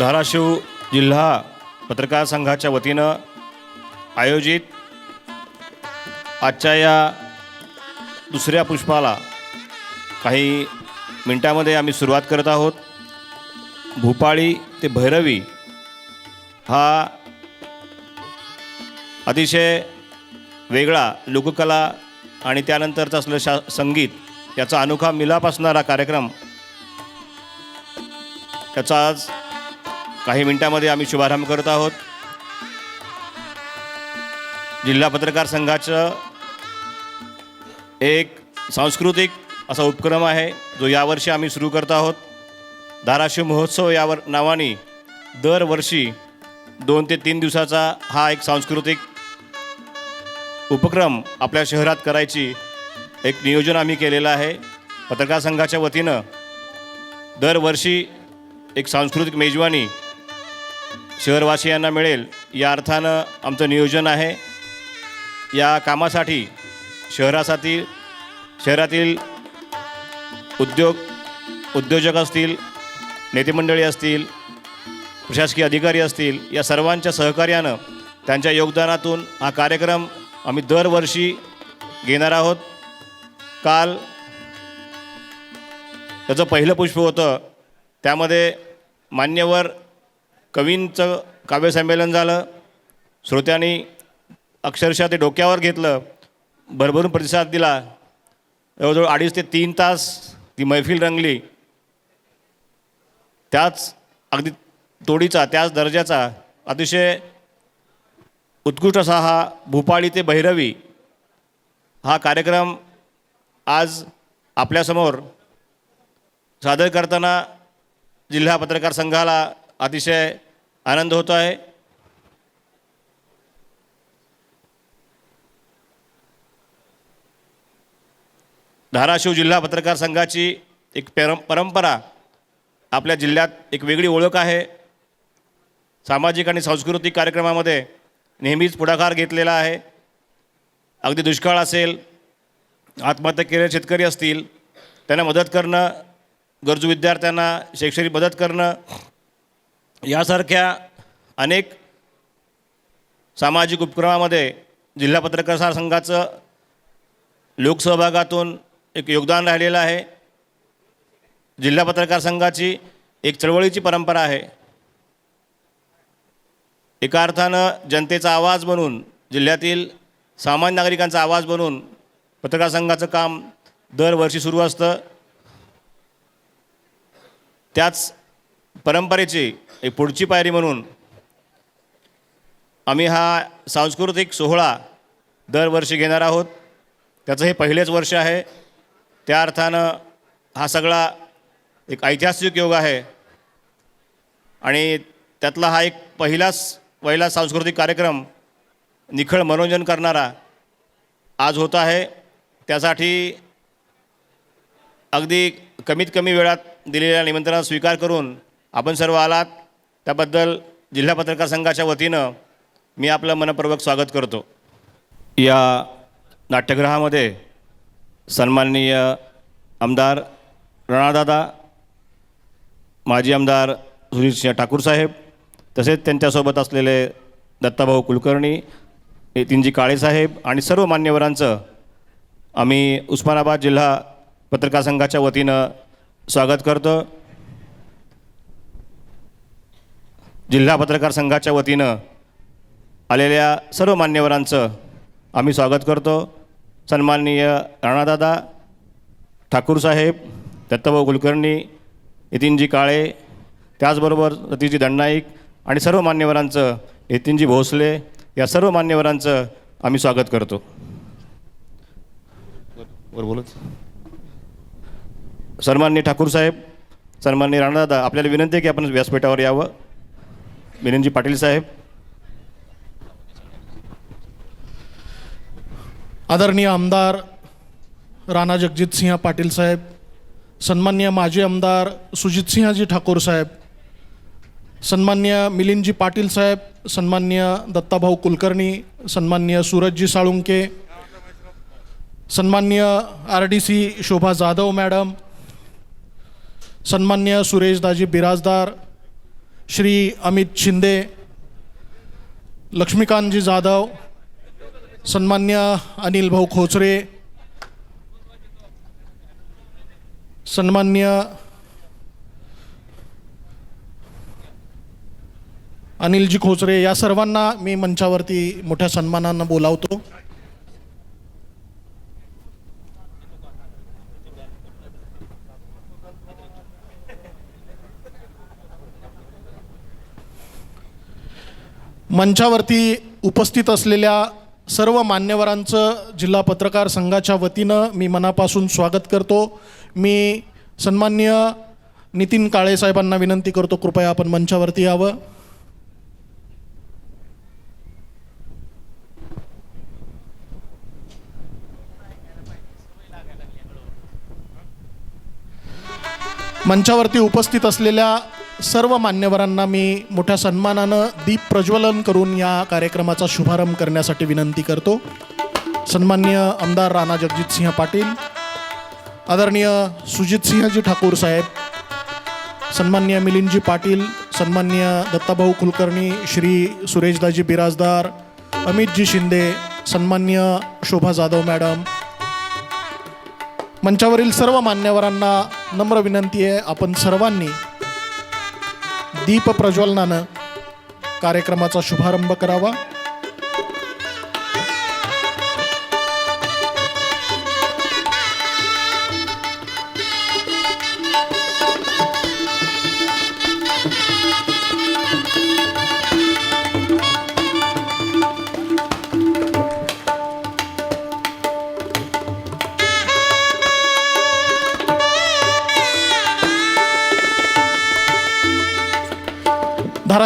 धाराशिव जिल्हा पत्रकार संघाच्या वतीनं आयोजित आजच्या या दुसऱ्या पुष्पाला काही मिनटामध्ये आम्ही सुरुवात करत आहोत. भूपाळी ते भैरवी हा अतिशय वेगळा लोककला आणि त्यानंतरचं असलं शा संगीत याचा अनोखा मिलाप असणारा कार्यक्रम त्याचा आज काही मिनिटांमध्ये आम्ही शुभारंभ करत आहोत. जिल्हा पत्रकार संघाचं एक सांस्कृतिक असा उपक्रम आहे जो यावर्षी आम्ही सुरू करत आहोत. धाराशिव महोत्सव यावर नावाने दरवर्षी दोन ते तीन दिवसाचा हा एक सांस्कृतिक उपक्रम आपल्या शहरात करायची एक नियोजन आम्ही केलेलं आहे. पत्रकार संघाच्या वतीनं दरवर्षी एक सांस्कृतिक मेजवानी शहरवासियांना मिळेल. या अर्थानं आमचं नियोजन आहे. या कामासाठी शहरासाठी शहरातील उद्योग उद्योजक असतील नेतेमंडळी असतील प्रशासकीय अधिकारी असतील या सर्वांच्या सहकार्यानं त्यांच्या योगदानातून हा कार्यक्रम आम्ही दरवर्षी घेणार आहोत. काल त्याचं पहिलं पुष्प होतं. त्यामध्ये मान्यवर कवींचं काव्यसंमेलन झालं श्रोत्यांनी अक्षरशः ते डोक्यावर घेतलं भरभरून प्रतिसाद दिला. जवळजवळ अडीच ते तीन तास ती मैफिल रंगली. त्याच अगदी तोडीचा त्याच दर्जाचा अतिशय उत्कृष्ट असा हा भूपाळी ते भैरवी हा कार्यक्रम आज आपल्यासमोर सादर करताना जिल्हा पत्रकार संघाला अतिशय आनंद होतो आहे. धाराशिव जिल्हा पत्रकार संघाची एक परं परंपरा आपल्या जिल्ह्यात एक वेगळी ओळख आहे. सामाजिक आणि सांस्कृतिक कार्यक्रमामध्ये नेहमीच पुढाकार घेतलेला आहे. अगदी दुष्काळ असेल आत्महत्या केलेले शेतकरी असतील त्यांना मदत करणं गरजू विद्यार्थ्यांना शैक्षणिक मदत करणं यासारख्या अनेक सामाजिक उपक्रमामध्ये जिल्हा पत्रकार संघाचं लोकसहभागातून एक योगदान राहिलेलं आहे. जिल्हा पत्रकार संघाची एक चळवळीची परंपरा आहे. एका अर्थानं जनतेचा आवाज बनून जिल्ह्यातील सामान्य नागरिकांचा आवाज बनून पत्रकार संघाचं काम दरवर्षी सुरू असतं. त्याच परंपरेची पुढची पायरी म्हणून आम्ही हा सांस्कृतिक सोहळा दरवर्षी घेणार आहोत. त्याचं हे पहिलेच वर्ष आहे. त्या अर्थानं हा सगळा एक ऐतिहासिक योग आहे. आणि त्यातला हा एक पहिलाच पहिला सांस्कृतिक कार्यक्रम निखळ मनोरंजन करणारा आज होत आहे. त्यासाठी अगदी कमीत कमी वेळात दिलेल्या निमंत्रणाचा स्वीकार करून आपण सर्व आलात. त्याबद्दल जिल्हा पत्रकार संघाच्या वतीनं मी आपलं मनपूर्वक स्वागत करतो. या नाट्यगृहामध्ये सन्माननीय आमदार राणादादा माजी आमदार सुनीलसिंह ठाकूर साहेब तसेच त्यांच्यासोबत असलेले दत्ताभाऊ कुलकर्णी नितीनजी काळेसाहेब आणि सर्व मान्यवरांचं आम्ही उस्मानाबाद जिल्हा पत्रकार संघाच्या वतीनं स्वागत करतो. जिल्हा पत्रकार संघाच्या वतीनं आलेल्या सर्व मान्यवरांचं आम्ही स्वागत करतो. सन्माननीय राणादादा ठाकूर साहेब दत्तभाऊ कुलकर्णी नितीनजी काळे त्याचबरोबर सतीशजी दंडनाईक आणि सर्व मान्यवरांचं नितीनजी भोसले या सर्व मान्यवरांचं आम्ही स्वागत करतो. वर बोलत. सन्माननीय ठाकूर साहेब सन्माननीय राणादादा आपल्याला विनंती आहे की आपण व्यासपीठावर यावं. मिलिंदजी पाटील साहेब. आदरणीय आमदार राणा जगजितसिंह पाटील साहेब सन्मान्य माजी आमदार सुजितसिंहजी ठाकूर साहेब सन्मान्य मिलिंदजी पाटील साहेब सन्मान्य दत्ताभाऊ कुलकर्णी सन्मान्य सूरजजी साळुंके सन्मान्य R D C Shobha Jadhav madam सन्मान्य सुरेशदाजी बिराजदार श्री अमित शिंदे लक्ष्मीकांतजी जाधव सन्मान्य अनिल भाऊ खोचरे सन्मान्य अनिलजी खोचरे या सर्वांना मी मंचावरती मोठ्या सन्मानानं बोलावतो. मंचावरती उपस्थित असलेल्या सर्व मान्यवरांचं जिल्हा पत्रकार संघाच्या वतीनं मी मनापासून स्वागत करतो. मी सन्मान्य नितीन काळे साहेबांना विनंती करतो कृपया आपण मंचावरती यावं. मंचावरती उपस्थित असलेल्या सर्व मान्यवरांना मी मोठ्या सन्मानानं दीप प्रज्वलन करून या कार्यक्रमाचा शुभारंभ करण्यासाठी विनंती करतो. सन्मान्य आमदार राणा जगजितसिंह पाटील आदरणीय सुजितसिंहजी ठाकूर साहेब सन्मान्य मिलिंदजी पाटील सन्मान्य दत्ताभाऊ कुलकर्णी श्री सुरेशदाजी बिराजदार अमितजी शिंदे सन्मान्य शोभा जाधव मॅडम. मंचावरील सर्व मान्यवरांना नम्र विनंती आहे आपण सर्वांनी दीप प्रज्वलनानं कार्यक्रमाचा शुभारंभ करावा.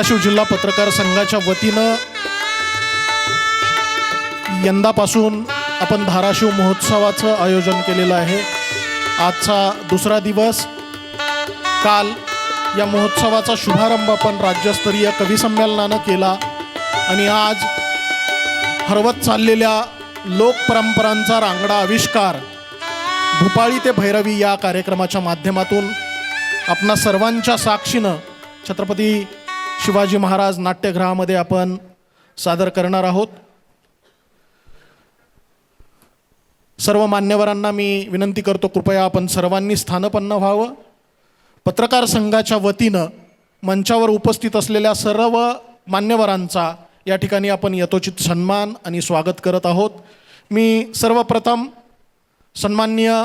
धाराशिव जिल्हा पत्रकार संघाच्या वतीनं यंदापासून आपण धाराशिव महोत्सवाचं आयोजन केलेलं आहे. आजचा दुसरा दिवस. काल या महोत्सवाचा शुभारंभ आपण राज्यस्तरीय कविसंमेलनानं केला. आणि आज हरवत चाललेल्या लोकपरंपरांचा रांगडा आविष्कार भूपाळी ते भैरवी या कार्यक्रमाच्या माध्यमातून आपणा सर्वांच्या साक्षीनं छत्रपती शिवाजी महाराज नाट्यगृहामध्ये आपण सादर करणार आहोत. सर्व मान्यवरांना मी विनंती करतो कृपया आपण सर्वांनी स्थानपन्न व्हावं. पत्रकार संघाच्या वतीनं मंचावर उपस्थित असलेल्या सर्व मान्यवरांचा या ठिकाणी आपण यथोचित सन्मान आणि स्वागत करत आहोत. मी सर्वप्रथम सन्माननीय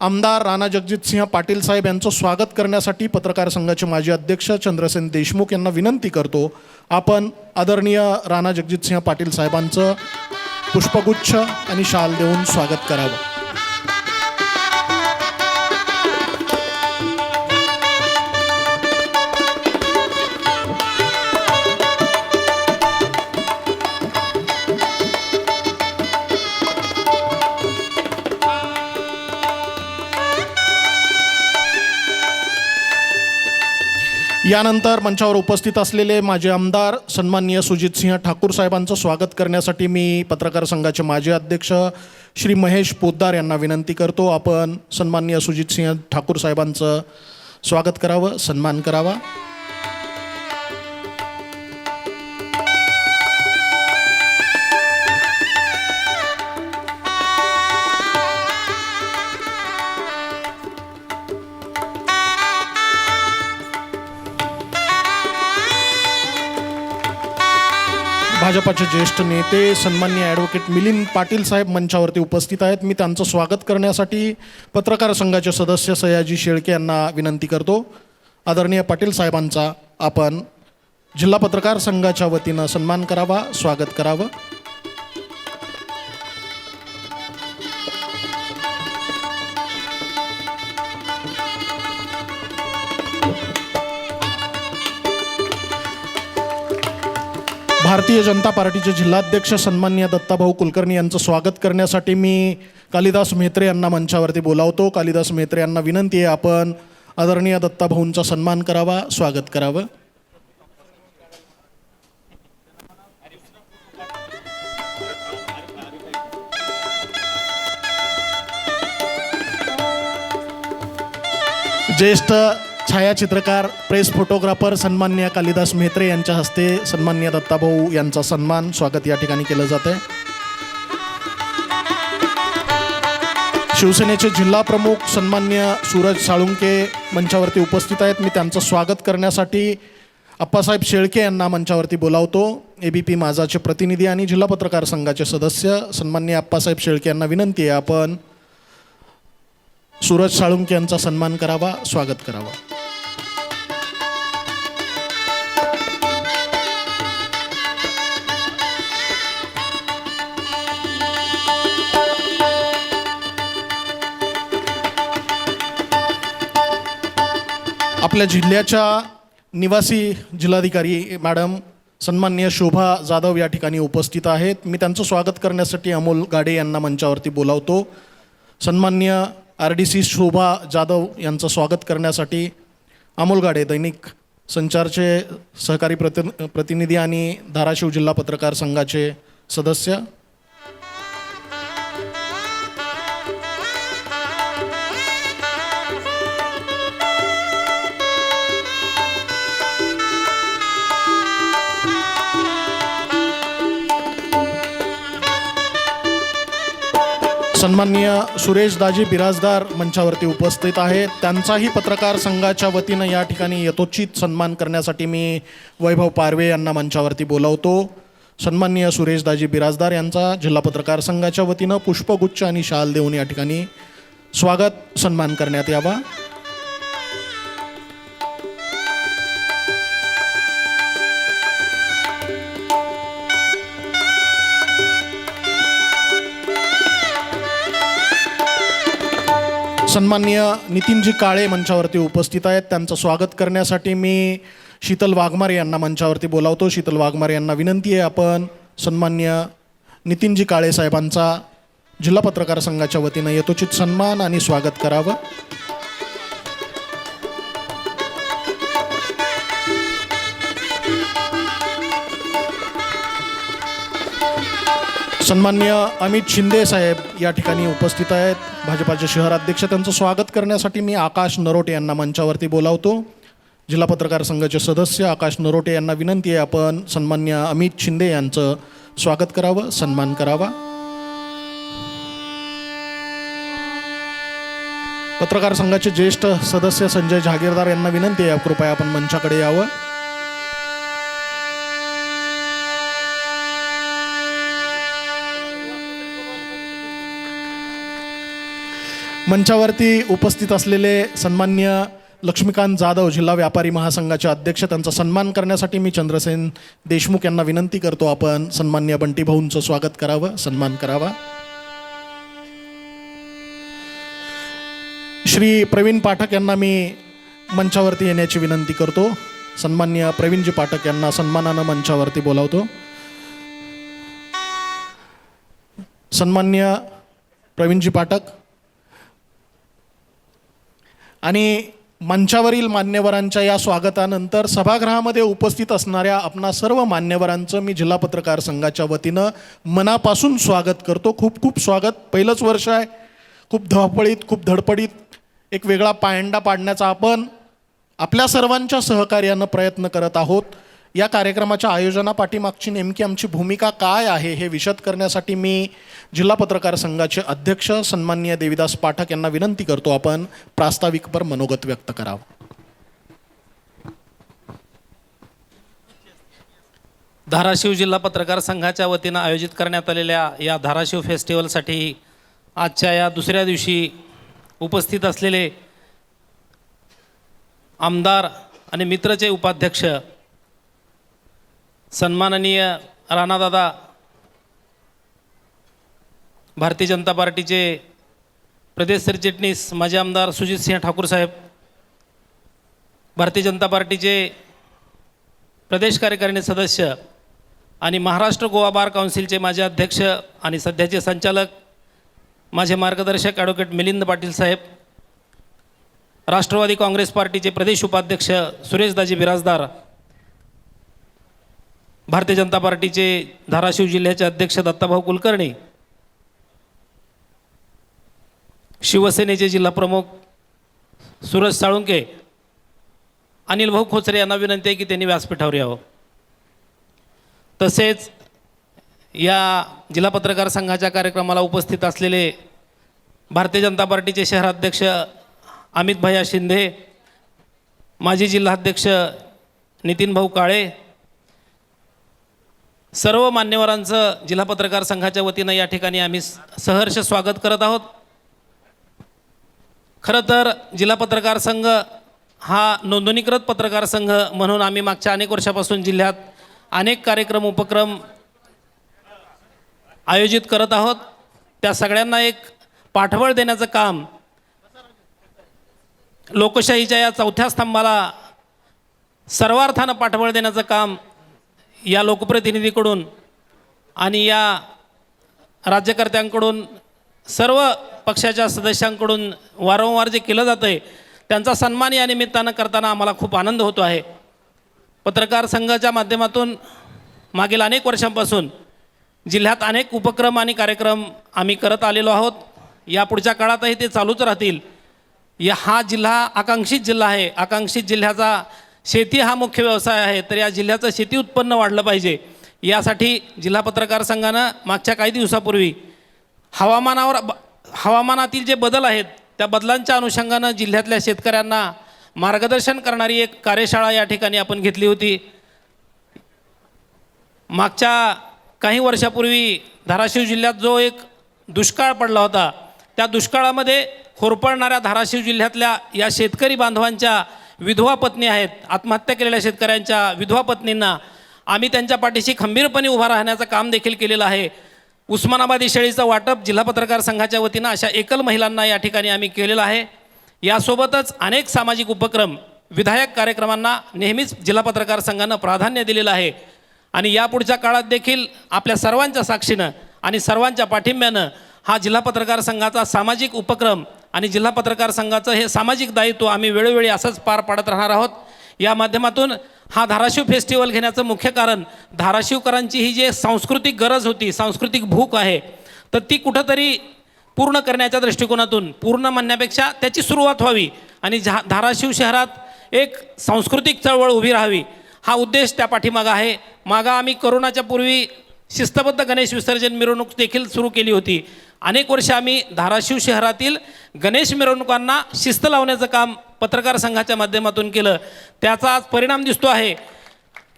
आमदार राणा जगजितसिंह पाटील साहेब यांचं स्वागत करण्यासाठी पत्रकार संघाचे माजी अध्यक्ष चंद्रसेन देशमुख यांना विनंती करतो. आपण आदरणीय राणा जगजितसिंह पाटील साहेबांचं पुष्पगुच्छ आणि शाल देऊन स्वागत करावं. यानंतर मंचावर उपस्थित असलेले माझे आमदार सन्माननीय सुजितसिंह ठाकूर साहेबांचं स्वागत करण्यासाठी मी पत्रकार संघाचे माजी अध्यक्ष श्री महेश पोद्दार यांना विनंती करतो. आपण सन्माननीय सुजितसिंह ठाकूर साहेबांचं स्वागत करावं सन्मान करावा. भाजपाचे ज्येष्ठ नेते सन्मान्य ॲडव्होकेट मिलिंद पाटील साहेब मंचावरती उपस्थित आहेत. मी त्यांचं स्वागत करण्यासाठी पत्रकार संघाचे सदस्य सयाजी शेळके यांना विनंती करतो. आदरणीय पाटील साहेबांचा आपण जिल्हा पत्रकार संघाच्या वतीनं सन्मान करावा स्वागत करावं. भारतीय जनता पार्टीचे जिल्हाध्यक्ष सन्मान्य दत्ताभाऊ कुलकर्णी यांचं स्वागत करण्यासाठी मी कालिदास म्हेत्रे यांना मंचावरती बोलावतो. कालिदास म्हेत्रे यांना विनंती आहे आपण आदरणीय दत्ताभाऊंचा सन्मान करावा स्वागत करावं. ज्येष्ठ छायाचित्रकार प्रेस फोटोग्राफर सन्मान्य कालिदास मेहत्रे यांच्या हस्ते सन्मान्य दत्ताभाऊ यांचा सन्मान स्वागत या ठिकाणी केलं जात आहे शिवसेनेचे जिल्हा प्रमुख सन्मान्य सूरज साळुंके मंचावरती उपस्थित आहेत. मी त्यांचं स्वागत करण्यासाठी अप्पासाहेब शेळके यांना मंचावरती बोलावतो. ए बी पी माझाचे प्रतिनिधी आणि जिल्हा पत्रकार संघाचे सदस्य. सन्मान्य अप्पासाहेब शेळके यांना विनंती आहे आपण सूरज साळुंके यांचा सन्मान करावा स्वागत करावा. आपल्या जिल्ह्याच्या निवासी जिल्हाधिकारी मॅडम सन्माननीय शोभा जाधव या ठिकाणी उपस्थित आहेत. मी त्यांचं स्वागत करण्यासाठी अमोल गाडे यांना मंचावरती बोलावतो. सन्मान्य R D C Shobha Jadhav यांचं स्वागत करण्यासाठी अमोल गाडे दैनिक संचारचे सहकारी प्रति प्रतिनिधी आणि धाराशिव जिल्हा पत्रकार संघाचे सदस्य सन्माननीय सुरेश दाजी बिराजदार मंचावरती उपस्थित आहेत. त्यांचाही पत्रकार संघाच्या वतीनं या ठिकाणी यथोचित सन्मान करण्यासाठी मी वैभव पारवे यांना मंचावरती बोलावतो. सन्माननीय सुरेश दाजी बिराजदार यांचा जिल्हा पत्रकार संघाच्या वतीनं पुष्पगुच्छ आणि शाल देऊन या ठिकाणी स्वागत सन्मान करण्यात यावा. सन्माननीय नितीनजी काळे मंचावरती उपस्थित आहेत. त्यांचं स्वागत करण्यासाठी मी शीतल वाघमारे यांना मंचावरती बोलावतो. शीतल वाघमारे यांना विनंती आहे आपण सन्मान्य नितीनजी काळे साहेबांचा जिल्हा पत्रकार संघाच्या वतीनं यथोचित सन्मान आणि स्वागत करावं. सन्मान्य अमित शिंदे साहेब या ठिकाणी उपस्थित आहेत. भाजपाचे शहराध्यक्ष त्यांचं स्वागत करण्यासाठी मी आकाश नरोटे यांना मंचावरती बोलावतो. जिल्हा पत्रकार संघाचे सदस्य आकाश नरोटे यांना विनंती आहे आपण सन्मान्य अमित शिंदे यांचं स्वागत करावं सन्मान करावा. पत्रकार संघाचे ज्येष्ठ सदस्य संजय जहागीरदार यांना विनंती आहे कृपया आपण मंचाकडे यावं. मंचावरती उपस्थित असलेले सन्मान्य लक्ष्मीकांत जाधव जिल्हा व्यापारी महासंघाचे अध्यक्ष त्यांचा सन्मान करण्यासाठी मी चंद्रसेन देशमुख यांना विनंती करतो आपण सन्मान्य बंटी भाऊंचं स्वागत करावं सन्मान करावा. श्री प्रवीण पाठक यांना मी मंचावरती येण्याची विनंती करतो. सन्मान्य प्रवीणजी पाठक यांना सन्मानानं मंचावरती बोलावतो. सन्मान्य प्रवीणजी पाठक आणि मंचावरील मान्यवरांच्या या स्वागतानंतर सभागृहामध्ये उपस्थित असणाऱ्या आपणा सर्व मान्यवरांचं मी जिल्हा पत्रकार संघाच्या वतीनं मनापासून स्वागत करतो. खूप खूप स्वागत. पहिलंच वर्ष आहे. खूप धावपळीत खूप धडपडीत एक वेगळा पायंडा पाडण्याचा आपण आपल्या सर्वांच्या सहकार्यानं प्रयत्न करत आहोत. या कार्यक्रमाच्या आयोजनापाठीमागची नेमकी आमची भूमिका काय आहे हे विशद करण्यासाठी मी जिल्हा पत्रकार संघाचे अध्यक्ष सन्माननीय देविदास पाठक यांना विनंती करतो आपण प्रास्ताविकपर मनोगत व्यक्त करावं. धाराशिव जिल्हा पत्रकार संघाच्या वतीनं आयोजित करण्यात आलेल्या या धाराशिव फेस्टिवलसाठी आजच्या या दुसऱ्या दिवशी उपस्थित असलेले आमदार आणि मित्रचे उपाध्यक्ष सन्माननीय राणादादा भारतीय जनता पार्टीचे प्रदेश सरचिटणीस माजी आमदार सुजितसिंह ठाकूर साहेब भारतीय जनता पार्टीचे प्रदेश कार्यकारिणी सदस्य आणि महाराष्ट्र गोवा बार काउन्सिलचे माझे अध्यक्ष आणि सध्याचे संचालक माझे मार्गदर्शक ॲडव्होकेट मिलिंद पाटील साहेब राष्ट्रवादी काँग्रेस पार्टीचे प्रदेश उपाध्यक्ष सुरेशदाजी बिराजदार भारतीय जनता पार्टीचे धाराशिव जिल्ह्याचे अध्यक्ष दत्ताभाऊ कुलकर्णी शिवसेनेचे जिल्हाप्रमुख सुरज साळुंके अनिल भाऊ खोचरे यांना विनंती आहे की त्यांनी व्यासपीठावर यावं. तसेच या जिल्हा पत्रकार संघाच्या कार्यक्रमाला उपस्थित असलेले भारतीय जनता पार्टीचे शहराध्यक्ष अमित भैया शिंदे माजी जिल्हाध्यक्ष नितीन भाऊ काळे सर्व मान्यवरांचं जिल्हा पत्रकार संघाच्या वतीनं या ठिकाणी आम्ही सहर्ष स्वागत करत आहोत. खरं तर जिल्हा पत्रकार संघ हा नोंदणीकृत पत्रकार संघ म्हणून आम्ही मागच्या अनेक वर्षापासून जिल्ह्यात अनेक कार्यक्रम उपक्रम आयोजित करत आहोत. त्या सगळ्यांना एक पाठबळ देण्याचं काम लोकशाहीच्या या चौथ्या स्तंभाला सर्वार्थानं पाठबळ देण्याचं काम या लोकप्रतिनिधीकडून आणि या राज्यकर्त्यांकडून सर्व पक्षाच्या सदस्यांकडून वारंवार जे केलं जातं आहे त्यांचा सन्मान या निमित्तानं करताना आम्हाला खूप आनंद होतो आहे. पत्रकार संघाच्या माध्यमातून मागील अनेक वर्षांपासून जिल्ह्यात अनेक उपक्रम आणि कार्यक्रम आम्ही करत आलेलो आहोत. या पुढच्या काळातही ते चालूच राहतील. या हा जिल्हा आकांक्षित जिल्हा आहे. आकांक्षित जिल्ह्याचा शेती हा मुख्य व्यवसाय आहे. तर या जिल्ह्याचं शेती उत्पन्न वाढलं पाहिजे. यासाठी जिल्हा पत्रकार संघानं मागच्या काही दिवसापूर्वी हवामानावर हवामानातील जे बदल आहेत त्या बदलांच्या अनुषंगानं जिल्ह्यातल्या शेतकऱ्यांना मार्गदर्शन करणारी एक कार्यशाळा या ठिकाणी आपण घेतली होती. मागच्या काही वर्षापूर्वी धाराशिव जिल्ह्यात जो एक दुष्काळ पडला होता त्या दुष्काळामध्ये होरपळणाऱ्या धाराशिव जिल्ह्यातल्या या शेतकरी बांधवांच्या विधवा पत्नी आहेत आत्महत्या केलेल्या शेतकऱ्यांच्या विधवा पत्नींना आम्ही त्यांच्या पाठीशी खंबीरपणे उभा राहण्याचं काम देखील केलेलं आहे. उस्मानाबादी शेळीचं वाटप जिल्हा पत्रकार संघाच्या वतीनं अशा एकल महिलांना या ठिकाणी आम्ही केलेलं आहे. यासोबतच अनेक सामाजिक उपक्रम विधायक कार्यक्रमांना नेहमीच जिल्हा पत्रकार संघानं प्राधान्य दिलेलं आहे. आणि यापुढच्या काळात देखील आपल्या सर्वांच्या साक्षीनं आणि सर्वांच्या पाठिंब्यानं हा जिल्हा पत्रकार संघाचा सामाजिक उपक्रम आणि जिल्हा पत्रकार संघाचं हे सामाजिक दायित्व आम्ही वेळोवेळी असंच पार पाडत राहणार आहोत. या माध्यमातून हा धाराशिव फेस्टिवल घेण्याचं मुख्य कारण धाराशिवकरांची ही जी सांस्कृतिक गरज होती सांस्कृतिक भूक आहे तर ती कुठंतरी पूर्ण करण्याच्या दृष्टिकोनातून पूर्ण म्हणण्यापेक्षा त्याची सुरुवात व्हावी आणि झा धाराशिव शहरात एक सांस्कृतिक चळवळ उभी राहावी. हा उद्देश त्या पाठीमागं आहे. मागं आम्ही करोनाच्या पूर्वी शिस्तबद्ध गणेश विसर्जन मिरवणूक देखील सुरू केली होती. अनेक वर्ष आम्ही धाराशिव शहरातील गणेश मिरवणुकांना शिस्त लावण्याचं काम पत्रकार संघाच्या माध्यमातून केलं. त्याचा आज परिणाम दिसतो आहे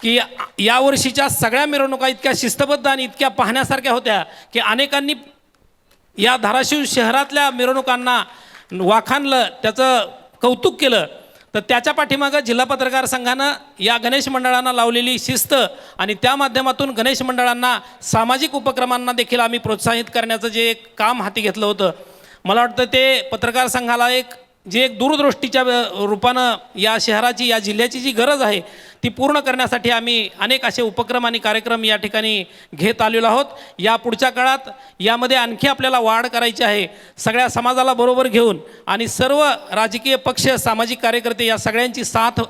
की यावर्षीच्या सगळ्या मिरवणुका इतक्या शिस्तबद्ध आणि इतक्या पाहण्यासारख्या होत्या की अनेकांनी या धाराशिव शहरातल्या मिरवणुकांना वाखाणलं त्याचं कौतुक केलं. तर त्याच्या पाठीमागं जिल्हा पत्रकार संघानं या गणेश मंडळांना लावलेली शिस्त आणि त्या माध्यमातून गणेश मंडळांना सामाजिक उपक्रमांना देखील आम्ही प्रोत्साहित करण्याचं जे एक काम हाती घेतलं होतं. मला वाटतं ते पत्रकार संघाला एक जे एक दूरदृष्टीच्या रूपानं या शहराची या जिल्ह्याची जी गरज आहे ती पूर्ण करण्यासाठी आम्ही अनेक असे उपक्रम आणि कार्यक्रम या ठिकाणी घेत आलेलो आहोत. या पुढच्या काळात यामध्ये आणखी आपल्याला वाढ करायची आहे सगळ्या समाजाला बरोबर घेऊन आणि सर्व राजकीय पक्ष सामाजिक कार्यकर्ते या सगळ्यांची साथ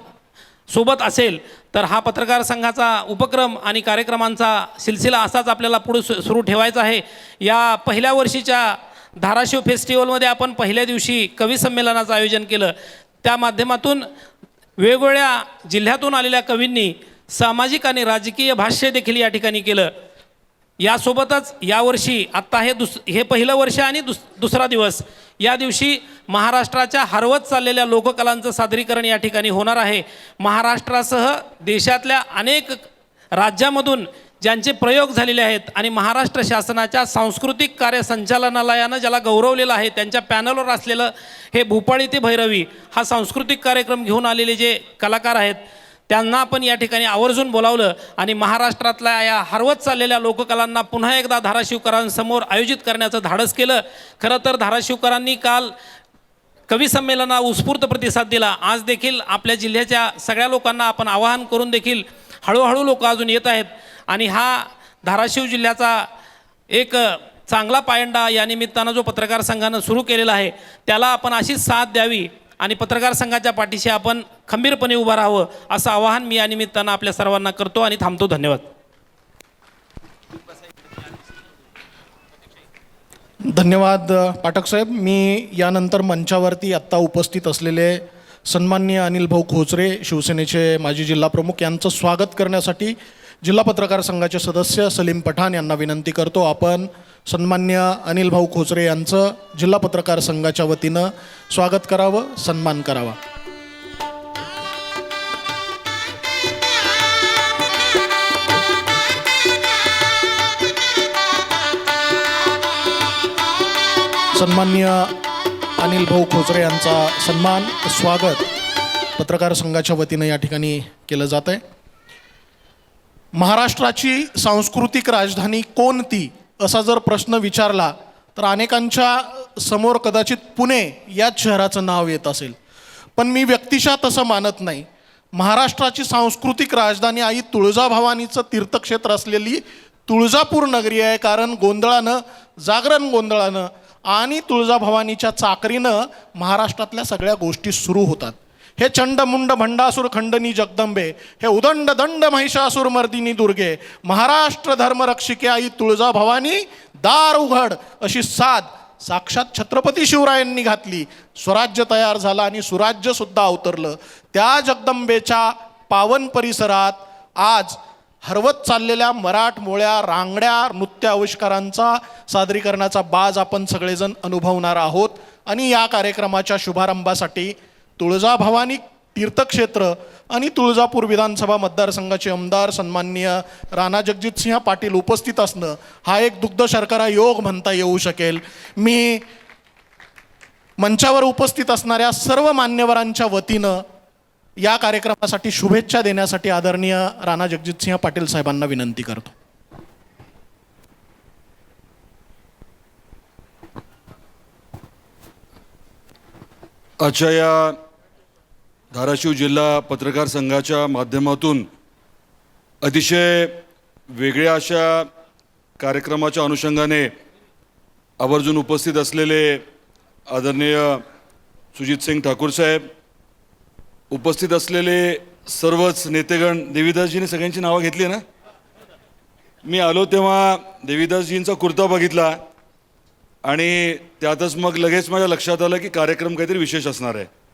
सोबत असेल तर हा पत्रकार संघाचा उपक्रम आणि कार्यक्रमांचा सिलसिला असाच आपल्याला पुढे सु सुरू ठेवायचा आहे. या पहिल्या वर्षीच्या धाराशिव फेस्टिवलमध्ये आपण पहिल्या दिवशी कवी संमेलनाचं आयोजन केलं. त्या माध्यमातून वेगवेगळ्या जिल्ह्यातून आलेल्या कवींनी सामाजिक आणि राजकीय भाष्य देखील या ठिकाणी केलं. यासोबतच यावर्षी आत्ता हे दुस हे पहिलं वर्ष आणि दुस दुसरा दिवस. या दिवशी महाराष्ट्राच्या हरवत चाललेल्या लोककलांचं सादरीकरण या ठिकाणी होणार आहे. महाराष्ट्रासह देशातल्या अनेक राज्यामधून ज्यांचे प्रयोग झालेले आहेत आणि महाराष्ट्र शासनाच्या सांस्कृतिक कार्य संचालनालयानं ज्याला गौरवलेलं आहे त्यांच्या पॅनलवर असलेलं हे भूपाळी ते भैरवी हा सांस्कृतिक कार्यक्रम घेऊन आलेले जे कलाकार आहेत त्यांना आपण या ठिकाणी आवर्जून बोलावलं आणि महाराष्ट्रातल्या या हरवत चाललेल्या लोककलांना पुन्हा एकदा धाराशिवकरांसमोर आयोजित करण्याचं धाडस केलं. खरं तर धाराशिवकरांनी काल कवी संमेलनाला उत्स्फूर्त प्रतिसाद दिला. आज देखील आपल्या जिल्ह्याच्या सगळ्या लोकांना आपण आवाहन करून देखील हळूहळू लोक अजून येत आहेत. आणि हा धाराशिव जिल्ह्याचा एक चांगला पायंडा या निमित्तानं जो पत्रकार संघानं सुरू केलेला आहे त्याला आपण अशीच साथ द्यावी आणि पत्रकार संघाच्या पाठीशी आपण खंबीरपणे उभं राहावं असं आवाहन मी या निमित्तानं आपल्या सर्वांना करतो आणि थांबतो. धन्यवाद. धन्यवाद पाठक साहेब. मी यानंतर मंचावरती आत्ता उपस्थित असलेले सन्माननीय अनिल भाऊ खोचरे शिवसेनेचे माजी जिल्हाप्रमुख यांचं स्वागत करण्यासाठी जिल्हा पत्रकार संघाचे सदस्य सलीम पठाण यांना विनंती करतो. आपण सन्मान्य अनिल भाऊ खोचरे यांचं जिल्हा पत्रकार संघाच्या वतीनं स्वागत करावं सन्मान करावा. सन्मान्य अनिल भाऊ खोचरे यांचा सन्मान स्वागत पत्रकार संघाच्या वतीनं या ठिकाणी केलं जात आहे महाराष्ट्राची सांस्कृतिक राजधानी कोणती असा जर प्रश्न विचारला तर अनेकांच्या समोर कदाचित पुणे याच शहराचं नाव येत असेल. पण मी व्यक्तिशः तसं मानत नाही. महाराष्ट्राची सांस्कृतिक राजधानी आई तुळजाभवानीचं तीर्थक्षेत्र असलेली तुळजापूर नगरी आहे कारण गोंधळानं जागरण गोंधळानं आणि तुळजाभवानीच्या चाकरीनं महाराष्ट्रातल्या सगळ्या गोष्टी सुरू होतात. हे चंडमुंड भंडासूर खंडनी जगदंबे हे उदंड दंड महिषासूर मर्दिनी दुर्गे महाराष्ट्र धर्मरक्षिके आई तुळजा भवानी दार उघड अशी साद साक्षात छत्रपती शिवरायांनी घातली. स्वराज्य तयार झालं आणि सुराज्यसुद्धा अवतरलं. त्या जगदंबेच्या पावन परिसरात आज हरवत चाललेल्या मराठमोळ्या रांगड्या नृत्य आविष्कारांचा सादरीकरणाचा बाज आपण सगळेजण अनुभवणार आहोत. आणि या कार्यक्रमाच्या शुभारंभासाठी तुळजाभवानी तीर्थक्षेत्र आणि तुळजापूर विधानसभा मतदारसंघाचे आमदार सन्माननीय राणा जगजितसिंह पाटील उपस्थित असणं हा एक दुग्ध शर्करा योग म्हणता येऊ शकेल. मी मंचावर उपस्थित असणाऱ्या सर्व मान्यवरांच्या वतीनं या कार्यक्रमासाठी शुभेच्छा देण्यासाठी आदरणीय राणा जगजितसिंह पाटील साहेबांना विनंती करतो. आजच्या या धाराशिव जिल्हा पत्रकार संघाच्या माध्यमातून अतिशय वेगळ्या अशा कार्यक्रमाच्या अनुषंगाने आवर्जून उपस्थित असलेले आदरणीय सुजित सिंग ठाकूर साहेब उपस्थित असलेले सर्वच नेतेगण देवीदासजीने सगळ्यांची नावं घेतली ना? मी आलो तेव्हा देवीदासजींचा कुर्ता बघितला आणि त्यातच मग लगेच माझ्या लक्षात आलं की कार्यक्रम काहीतरी विशेष असणार आहे.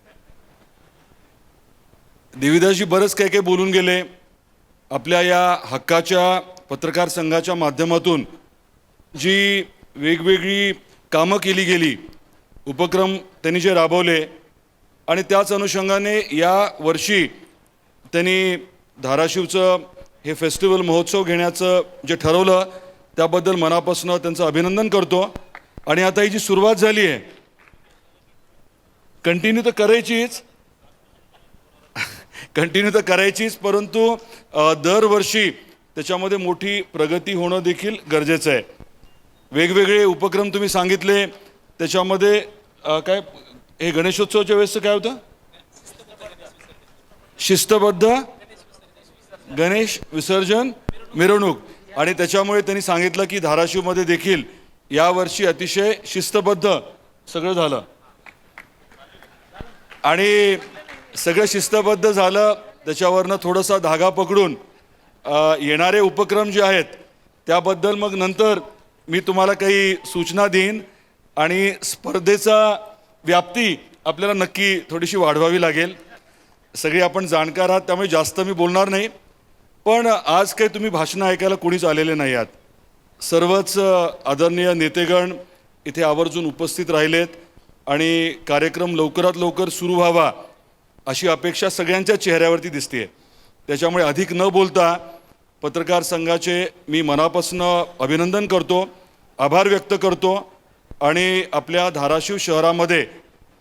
देविदासजी बरंच काही काही बोलून गेले. आपल्या या हक्काच्या पत्रकार संघाच्या माध्यमातून जी वेगवेगळी कामं केली गेली उपक्रम त्यांनी जे राबवले आणि त्याच अनुषंगाने या वर्षी त्यांनी धाराशिवचं हे फेस्टिवल महोत्सव घेण्याचं जे ठरवलं त्याबद्दल मनापासून त्यांचं अभिनंदन करतो. आणि आता ही जी सुरुवात झाली आहे कंटिन्यू तर करायचीच कंटिन्यू तर करायचीच परंतु दरवर्षी त्याच्यामध्ये मोठी प्रगती होणं देखील गरजेचं आहे. वेगवेगळे उपक्रम तुम्ही सांगितले त्याच्यामध्ये काय हे गणेशोत्सवाच्या वेळेसचं काय होतं? शिस्तबद्ध गणेश विसर्जन मिरवणूक. आणि त्याच्यामुळे त्यांनी सांगितलं की धाराशिवमध्ये देखील यावर्षी अतिशय शिस्तबद्ध सगळं झालं. आणि सगळं शिस्तबद्ध झालं त्याच्यावरनं थोडासा धागा पकडून येणारे उपक्रम जे आहेत त्याबद्दल मग नंतर मी तुम्हाला काही सूचना देईन आणि स्पर्धेचा व्याप्ती आपल्याला नक्की थोडीशी वाढवावी लागेल. सगळी आपण जाणकार आहात त्यामुळे जास्त मी बोलणार नाही. पण आज काही तुम्ही भाषणं ऐकायला कोणीच आलेले नाही आहात. सर्वच आदरणीय नेतेगण इथे आवर्जून उपस्थित राहिलेत आणि कार्यक्रम लवकरात लवकर सुरू व्हावा अशी अपेक्षा सगळ्यांच्या चेहऱ्यावरती दिसते त्याच्यामुळे अधिक न बोलता पत्रकार संघाचे मी मनापासून अभिनंदन करतो आभार व्यक्त करतो आणि आपल्या धाराशिव शहरामध्ये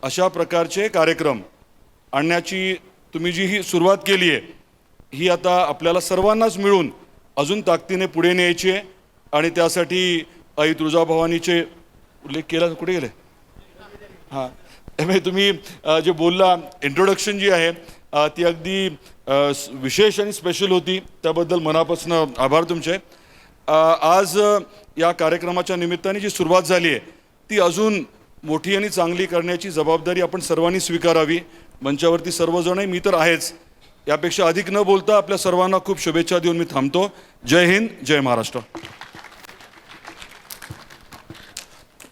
अशा प्रकारचे कार्यक्रम आणण्याची तुम्ही जी ही सुरुवात केली आहे ही आता आपल्याला सर्वांनाच मिळून अजून ताकदीने पुढे न्यायची आहे आणि त्यासाठी आई तुळजाभवानीचे उल्लेख केला कुठे गेले? हां. त्यामुळे तुम्ही जे बोलला इंट्रोडक्शन जी आहे ती अगदी विशेष आणि स्पेशल होती. त्याबद्दल मनापासून आभार तुमचे. आज या कार्यक्रमाच्या निमित्ताने जी सुरुवात झाली आहे ती अजून मोठी आणि चांगली करण्याची जबाबदारी आपण सर्वांनी स्वीकारावी. मंचावरती सर्वजण मी तर आहेच. यापेक्षा अधिक न बोलता आपल्या सर्वांना खूप शुभेच्छा देऊन मी थांबतो. जय हिंद जय महाराष्ट्र.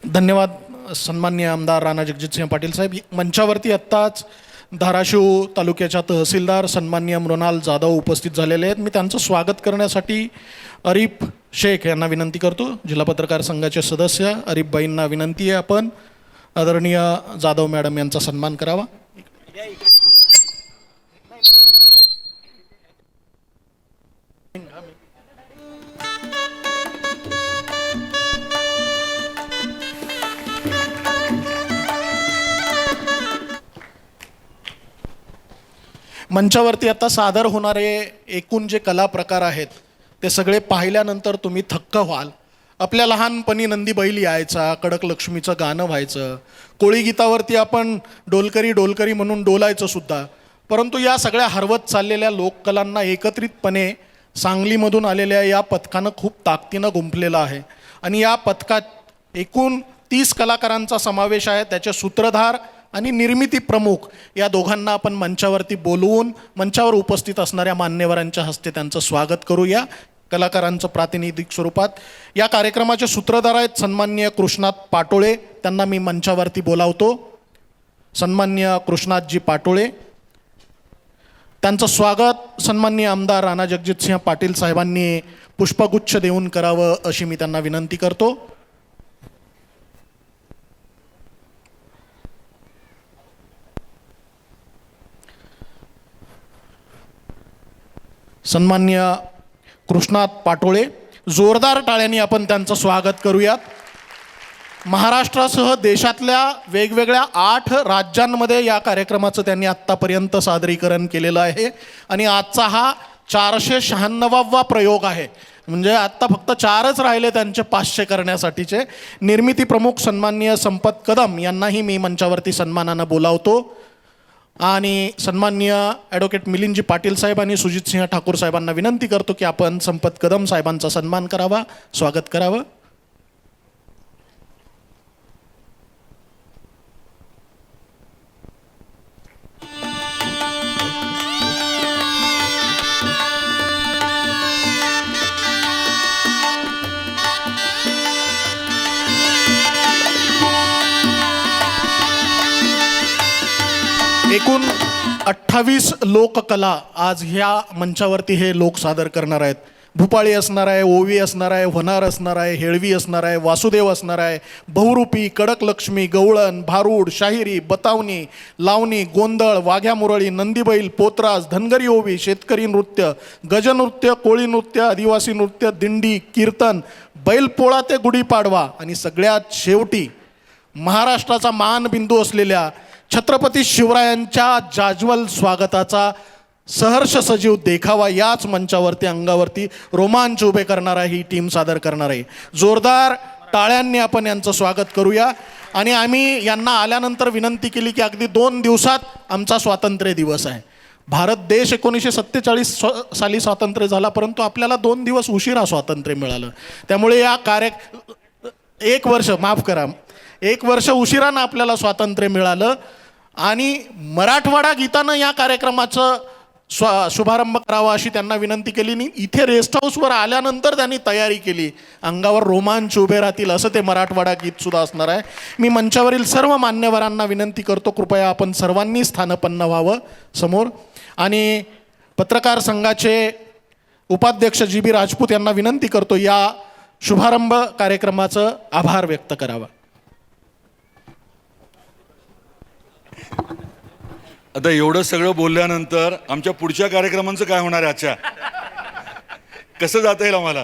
धन्यवाद. सन्मान्य आमदार राणा जगजितसिंह पाटील साहेब मंचावरती आत्ताच धाराशिव तालुक्याच्या तहसीलदार सन्माननीय मृणाल जाधव उपस्थित झालेले आहेत. मी त्यांचं स्वागत करण्यासाठी अरिफ शेख यांना विनंती करतो. जिल्हा पत्रकार संघाचे सदस्य अरिफबाईंना विनंती आहे आपण. आदरणीय जाधव मॅडम यांचा सन्मान करावा. मंचावरती आता सादर होणारे एकूण जे कला प्रकार आहेत ते सगळे पाहिल्यानंतर तुम्ही थक्क व्हाल. आपल्या लहानपणी नंदी बैल यायचा कडक लक्ष्मीचं गाणं व्हायचं कोळी गीतावरती आपण डोलकरी डोलकरी म्हणून डोलायचं सुद्धा. परंतु या सगळ्या हरवत चाललेल्या लोककलांना एकत्रितपणे सांगलीमधून आलेल्या या पथकानं खूप ताकदीनं गुंफलेलं आहे. आणि या पथकात एकूण तीस कलाकारांचा समावेश आहे त्याचे सूत्रधार आणि निर्मिती प्रमुख या दोघांना आपण मंचावरती बोलवून मंचावर उपस्थित असणाऱ्या मान्यवरांच्या हस्ते त्यांचं स्वागत करूया. कलाकारांचं प्रातिनिधिक स्वरूपात. या कार्यक्रमाचे सूत्रधार आहेत सन्माननीय कृष्णात पाटोळे. त्यांना मी मंचावरती बोलावतो. सन्माननीय कृष्णातजी पाटोळे. त्यांचं स्वागत सन्मान्य आमदार राणा जगजितसिंह पाटील साहेबांनी पुष्पगुच्छ देऊन करावं अशी मी त्यांना विनंती करतो. सन्मान्य कृष्णात पाटोळे जोरदार टाळ्यांनी आपण त्यांचं स्वागत करूयात. महाराष्ट्रासह देशातल्या वेगवेगळ्या आठ राज्यांमध्ये या कार्यक्रमाचं त्यांनी आत्तापर्यंत सादरीकरण केलेलं आहे. आणि आजचा हा चारशे शहाण्णवावा प्रयोग आहे. म्हणजे आत्ता फक्त चारच राहिले त्यांचे पाचशे करण्यासाठीचे. निर्मिती प्रमुख सन्माननीय संपत कदम यांनाही मी मंचावरती सन्मानानं बोलावतो. आणि सन्माननीय ॲडव्होकेट मिलिंदजी पाटील साहेब आणि सुजितसिंह ठाकूर साहेबांना विनंती करतो की आपण संपत कदम साहेबांचा सन्मान करावा स्वागत करावं. एकूण अठ्ठावीस लोककला आज ह्या मंचावरती हे लोक सादर करणार आहेत. भूपाळी असणार आहे ओवी असणार आहे होणार असणार आहे हेळवी असणार आहे वासुदेव असणार आहे बहुरूपी कडक लक्ष्मी गवळण भारूड शाहिरी बतावणी लावणी गोंधळ वाघ्या मुरळी नंदीबैल पोतराज धनगरी ओवी शेतकरी नृत्य गजनृत्य कोळी नृत्य आदिवासी नृत्य दिंडी कीर्तन बैलपोळा ते गुढीपाडवा आणि सगळ्यात शेवटी महाराष्ट्राचा मानबिंदू असलेल्या छत्रपती शिवरायांच्या जाज्वल स्वागताचा सहर्ष सजीव देखावा याच मंचावरती अंगावरती रोमांच उभे करणारा ही टीम सादर करणार आहे. जोरदार टाळ्यांनी आपण यांचं स्वागत करूया. आणि आम्ही यांना आल्यानंतर विनंती केली की अगदी दोन दिवसात आमचा स्वातंत्र्य दिवस आहे. भारत देश एकोणीसशे सत्तेचाळीस स्व- साली स्वातंत्र्य झाला परंतु आपल्याला दोन दिवस उशिरा स्वातंत्र्य मिळालं. त्यामुळे या कार्य एक वर्ष माफ करा एक वर्ष उशिरानं आपल्याला स्वातंत्र्य मिळालं आणि मराठवाडा गीतानं या कार्यक्रमाचं स्व शुभारंभ करावा अशी त्यांना विनंती केली आणि इथे रेस्ट हाऊसवर आल्यानंतर त्यांनी तयारी केली. अंगावर रोमांच उभे राहतील असं ते मराठवाडा गीतसुद्धा असणार आहे. मी मंचावरील सर्व मान्यवरांना विनंती करतो कृपया आपण सर्वांनी स्थानपन्न व्हावं समोर. आणि पत्रकार संघाचे उपाध्यक्ष जी बी राजपूत यांना विनंती करतो या शुभारंभ कार्यक्रमाचं आभार व्यक्त करावा. आता एवढं सगळं बोलल्यानंतर आमच्या पुढच्या कार्यक्रमांचं काय होणार आहे आजच्या? कसं जाता येईल आम्हाला?